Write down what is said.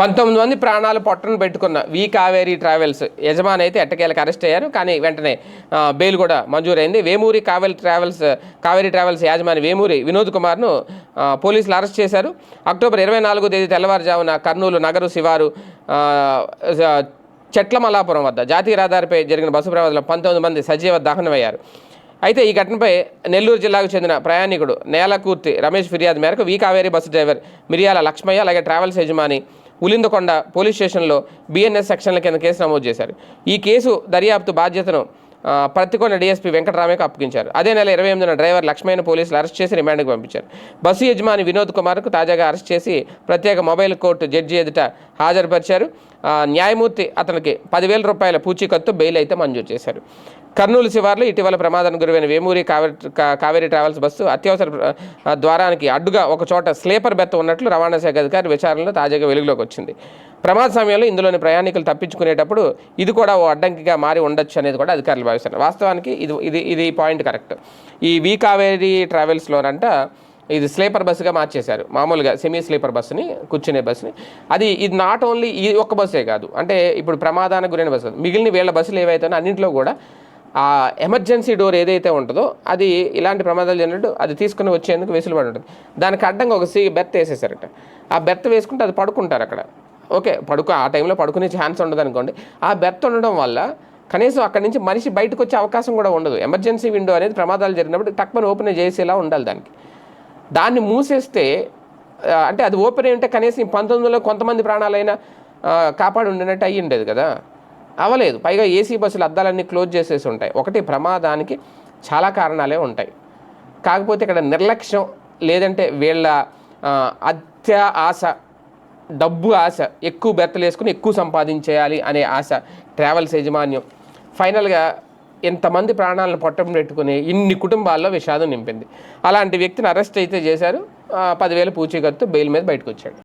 పంతొమ్మిది మంది ప్రాణాలు పొట్టను పెట్టుకున్న వి కావేరీ ట్రావెల్స్ యజమాని అయితే ఎట్టకేలకు అరెస్ట్ అయ్యారు. కానీ వెంటనే బెయిల్ కూడా మంజూరైంది. వేమూరి కావేరి ట్రావెల్స్ కావేరీ ట్రావెల్స్ యాజమాని వేమూరి వినోద్ కుమార్ను పోలీసులు అరెస్ట్ చేశారు. అక్టోబర్ ఇరవై నాలుగో తేదీ తెల్లవారుజామున కర్నూలు నగరు శివారు చెట్లమలాపురం వద్ద జాతీయ రహదారిపై జరిగిన బస్సు ప్రమాదంలో పంతొమ్మిది మంది సజీవ దహనమయ్యారు. అయితే ఈ ఘటనపై నెల్లూరు జిల్లాకు చెందిన ప్రయాణికుడు నేలకూర్తి రమేష్ ఫిర్యాదు మేరకు వి కావేరీ బస్సు డ్రైవర్ మిరియాల లక్ష్మయ్య అలాగే ట్రావెల్స్ యజమాని ఉలిందకొండ పోలీస్ స్టేషన్లో బిఎన్ఎస్ సెక్షన్ల కింద కేసు నమోదు చేశారు. ఈ కేసు దర్యాప్తు బాధ్యతను ప్రతికొండ డీఎస్పీ వెంకటరామయ్యకు అప్పగించారు. అదే నెల ఇరవై ఎనిమిదిన డ్రైవర్ లక్ష్మయ్యను పోలీసులు అరెస్ట్ చేసి రిమాండ్కి పంపించారు. బస్సు యజమాని వినోద్ కుమార్కు తాజాగా అరెస్ట్ చేసి ప్రత్యేక మొబైల్ కోర్టు జడ్జి ఎదుట హాజరుపరిచారు. న్యాయమూర్తి అతనికి పదివేల రూపాయల పూచీకత్తు బెయిల్ అయితే మంజూరు చేశారు. కర్నూలు శివార్లో ఇటీవల ప్రమాదానికి గురైన వేమూరి కావేరి కావేరీ ట్రావెల్స్ బస్సు అత్యవసర ద్వారానికి అడ్డుగా ఒక చోట స్లీపర్ బెత్త ఉన్నట్లు రవాణా శాఖ అధికారి విచారణలో తాజాగా వెలుగులోకి వచ్చింది. ప్రమాద సమయంలో ఇందులోని ప్రయాణికులు తప్పించుకునేటప్పుడు ఇది కూడా ఓ అడ్డంకిగా మారి ఉండొచ్చు అనేది కూడా అధికారులు భావిస్తున్నారు. వాస్తవానికి ఇది ఇది ఇది పాయింట్ కరెక్ట్. ఈ వి కావేరీ ట్రావెల్స్లోనంట ఇది స్లీపర్ బస్సుగా మార్చేశారు. మామూలుగా సెమీ స్లీపర్ బస్సుని కూర్చునే బస్సుని. అది ఇది నాట్ ఓన్లీ ఈ ఒక్క బస్సే కాదు. అంటే ఇప్పుడు ప్రమాదానికి గురైన బస్సు మిగిలిన వీళ్ళ బస్సులు ఏవైతే అన్నింటిలో కూడా ఆ ఎమర్జెన్సీ డోర్ ఏదైతే ఉంటుందో అది ఇలాంటి ప్రమాదాలు జరిగినట్టు అది తీసుకుని వచ్చేందుకు వెసులుబడి ఉంటుంది. దానికి అడ్డంగా ఒక సీ బెర్త్ వేసేసారట ఆ బెర్త్ వేసుకుంటే అది పడుకుంటారు అక్కడ. ఓకే పడుకో ఆ టైంలో పడుకునే ఛాన్స్ ఉండదు అనుకోండి ఆ బెర్త్ ఉండడం వల్ల కనీసం అక్కడి నుంచి మనిషి బయటకు వచ్చే అవకాశం కూడా ఉండదు. ఎమర్జెన్సీ విండో అనేది ప్రమాదాలు జరిగినప్పుడు టక్మని ఓపెన్ చేసేలా ఉండాలి దానికి. దాన్ని మూసేస్తే అంటే అది ఓపెన్ అయి ఉంటే కనీసం పంతొమ్మిదిలో కొంతమంది ప్రాణాలైనా కాపాడి ఉండినట్టు అయ్యి ఉండేది కదా? అవ్వలేదు పైగా ఏసీ బస్సులు అద్దాలన్నీ క్లోజ్ చేసేసి ఉంటాయి. ఒకటి ప్రమాదానికి చాలా కారణాలే ఉంటాయి. కాకపోతే ఇక్కడ నిర్లక్ష్యం లేదంటే వీళ్ళ అత్య ఆశ డబ్బు ఆశ ఎక్కువ బెత్తలు వేసుకుని ఎక్కువ సంపాదించేయాలి అనే ఆశ ట్రావెల్స్ యాజమాన్యం. ఫైనల్గా ఇంతమంది ప్రాణాలను పొట్టం పెట్టుకుని ఇన్ని కుటుంబాల్లో విషాదం నింపింది. అలాంటి వ్యక్తిని అరెస్ట్ అయితే చేశారు. పదివేల పూచీకత్తు బెయిల్ మీద బయటకు వచ్చాడు